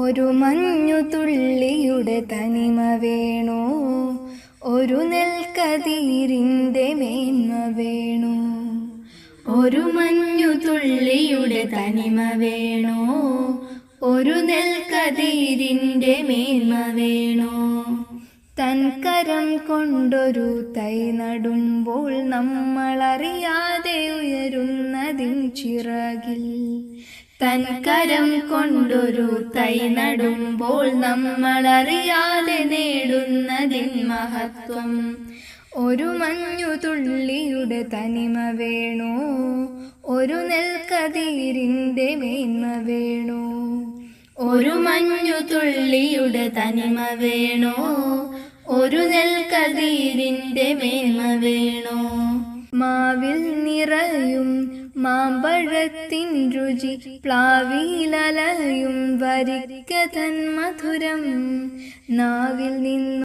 ഒരു മഞ്ഞു തുള്ളിയുടെ തനിമ വേണോ? ഒരു നെൽക്കതിരിന്റെ മേന്മ വേണോ? ഒരു മഞ്ഞു തുള്ളിയുടെ തനിമ വേണോ? ഒരു നെൽക്കതിരിന്റെ മേന്മ വേണോ? തൻകരം കൊണ്ടൊരു തൈ നടുമ്പോൾ നമ്മളറിയാതെ ഉയരുന്നതിൻ ചിറകിൽ തൻകരം കൊണ്ടൊരു തൈ നടുമ്പോൾ നമ്മളറിയാതെ നേടുന്നതിൻ മഹത്വം. ഒരു മഞ്ഞു തുള്ളിയുടെ തനിമ വേണോ. ഒരു നെൽക്കതിരിന്റെ മേന്മ വേണോ. ഒരു മഞ്ഞു തുള്ളിയുടെ തനിമ വേണോ. ഒരു നെൽക്കതിരിന്റെ മേന്മ വേണോ. മാവിൽ നിറയും മാമ്പഴത്തിൻ രുചി പ്ലാവിയിലലയും വരിക്കതൻ മധുരം നാവിൽ നിന്നു